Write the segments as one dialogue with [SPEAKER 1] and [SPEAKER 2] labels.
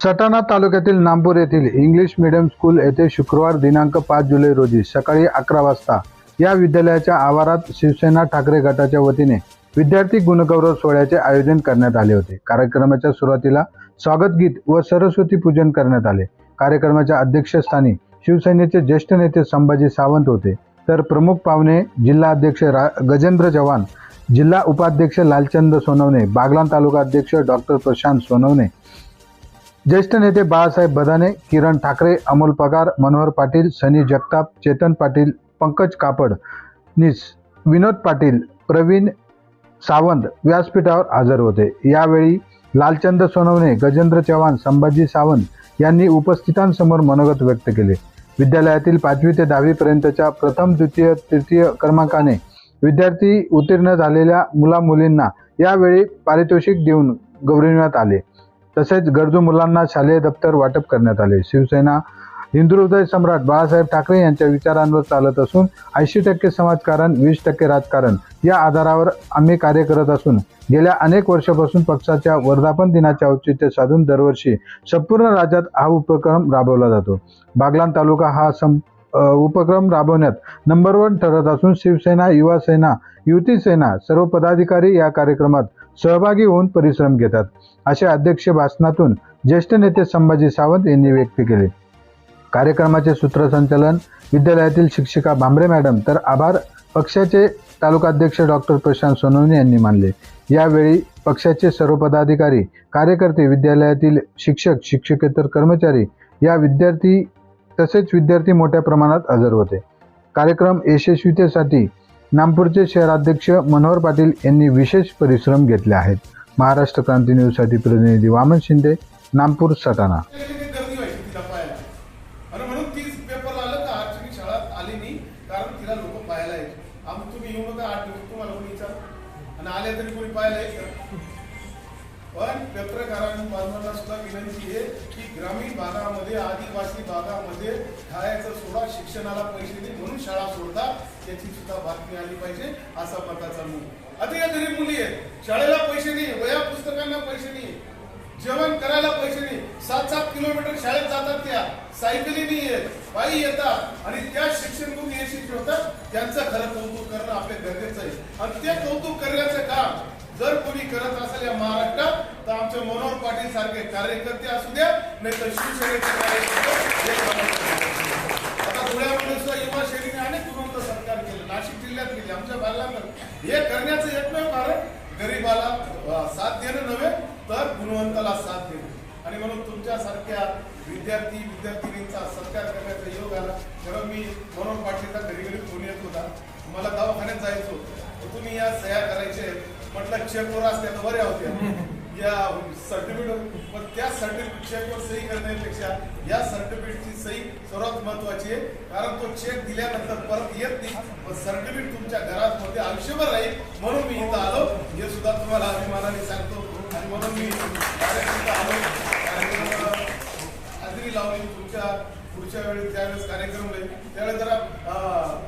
[SPEAKER 1] सटाणा तालुक्यातील नामपूर येथील English medium school येथे शुक्रवार दिनांक पाच जुलै रोजी सकाळी अकरा वाजता या विद्यालयाच्या आवारात शिवसेना ठाकरे गटाच्या वतीने विद्यार्थी गुणगौरव सोहळ्याचे आयोजन करण्यात आले होते. कार्यक्रमाच्या सुरुवातीला स्वागत गीत व सरस्वती पूजन करण्यात आले. कार्यक्रमाच्या अध्यक्षस्थानी शिवसेनेचे ज्येष्ठ नेते संभाजी सावंत होते. तर प्रमुख पाहुणे जिल्हा अध्यक्ष रा गजेंद्र चव्हाण जिल्हा उपाध्यक्ष लालचंद सोनवणे बागलाण तालुका अध्यक्ष डॉक्टर प्रशांत सोनवणे ज्येष्ठ नेते बाळासाहेब बदाने किरण ठाकरे अमोल पगार मनोहर पाटील सनी जगताप चेतन पाटील पंकज कापड निस विनोद पाटील प्रवीण सावंत व्यासपीठावर हजर होते. यावेळी लालचंद सोनवणे गजेंद्र चव्हाण संभाजी सावंत यांनी उपस्थितांसमोर मनोगत व्यक्त केले. विद्यालयातील पाचवी ते दहावीपर्यंतच्या प्रथम द्वितीय तृतीय क्रमांकाने विद्यार्थी उत्तीर्ण झालेल्या मुला मुलींना यावेळी पारितोषिक देऊन गौरविण्यात आले. तसेच गरजू मुलांना शालेय दप्तर वाटप करण्यात आले. शिवसेना हिंदुहृदय सम्राट बाळासाहेब ठाकरे यांच्या विचारांवर चालत असून ऐंशी टक्के समाजकारण वीस टक्के राजकारण या आधारावर आम्ही कार्य करत असून गेल्या अनेक वर्षापासून पक्षाच्या वर्धापन दिनाचे औचित्य साधून दरवर्षी संपूर्ण राज्यात हा उपक्रम राबवला जातो. बागलान तालुका हा सं उपक्रम राबवण्यात. नंबर वन ठरत असून शिवसेना युवा सेना युती सेना सर्व पदाधिकारी या कार्यक्रमात सहभागी होऊन परिश्रम घेतात. असे अध्यक्ष भाषणातून ज्येष्ठ नेते संभाजी सावंत यांनी व्यक्त केले. कार्यक्रमाचे सूत्रसंचालन विद्यालयातील शिक्षिका भांबरे मॅडम तर आभार पक्षाचे तालुकाध्यक्ष डॉक्टर प्रशांत सोनवणे यांनी मानले. यावेळी पक्षाचे सर्व पदाधिकारी कार्यकर्ते विद्यालयातील शिक्षक शिक्षकेतर कर्मचारी या विद्यार्थी तसेच विद्यार्थी मोठ्या प्रमाणात हजर होते. कार्यक्रम यशस्वीतेसाठी नामपूरचे शहराध्यक्ष मनोहर पाटील यांनी विशेष परिश्रम घेतले आहेत. महाराष्ट्र क्रांती न्यूजसाठी प्रतिनिधी वामन शिंदे नामपूर सटाणा.
[SPEAKER 2] आले तरी कोणी पाहायला पण पत्रकारांनी बांधवांना सुद्धा विनंती आहे की ग्रामीण भागामध्ये आदिवासी भागामध्ये खायचं सोडा शिक्षणाला पैसे दे म्हणून शाळा सोडतात याची सुद्धा बातमी आली पाहिजे असा प्रकारचा मूळ. अतिशय गरीब मुली आहेत. शाळेला पैसे नाही वया पुस्तकांना पैसे नाही जेवण करायला पैसे नाही सात सात किलोमीटर शाळेत जातात त्या. सायकली नाही येत पायी येतात आणि त्या शिक्षण गुण यशस्वी होतात त्यांचं खरं कौतुक करणं आपल्या गरजेचं आहे. आणि ते कौतुक करण्याचं काम जर कोणी करत असेल या महाराष्ट्रात तर मनोहर पाटील सारखे कार्यकर्ते असू द्या नाही तर शिवसेनेचे कार्यकर्ते आता धुळ्यामध्ये सुद्धा युवा शैलीने अनेक गुणवंत सत्कार केले. नाशिक जिल्ह्यात केले आमच्या भागात हे करण्याचं एकमेव कारण गरीबाला साथ देणं नव्हे तर गुणवंताला साथ देणं. आणि म्हणून तुमच्यासारख्या विद्यार्थी विद्यार्थिनींचा सत्कार करण्याचा योग आला. जेव्हा मी मनोहर पाटीलचा घरी घरी फोन येत होता. मला दवाखान्यात जायचं होतं. तुम्ही या सह्या करायचे. म्हटलं चेकवर असत्या तर बऱ्या होत्या या सर्टिफिकेट पण त्या सर्टिफिकेट चेकवर सही करण्यापेक्षा या सर्टिफिकेटची सही सर्वात महत्वाची आहे. कारण तो चेक दिल्यानंतर परत येत नाही. पण सर्टिफिकेट तुमच्या घरात मध्ये आयुष्यभर राहील म्हणून मी इथं आलो. हे सुद्धा तुम्हाला अभिमानाने सांगतो. आणि म्हणून मी कार्यक्रम आलो. कार्यक्रम हजेरी लावली तुमच्या पुढच्या वेळी त्यावेळेस कार्यक्रम राहील त्यावेळेस जरा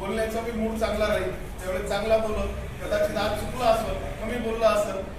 [SPEAKER 2] बोलण्याचा मी मूड चांगला राहील. त्यावेळेस चांगला बोलत कदाचित आज चुकला असं कमी बोलला असं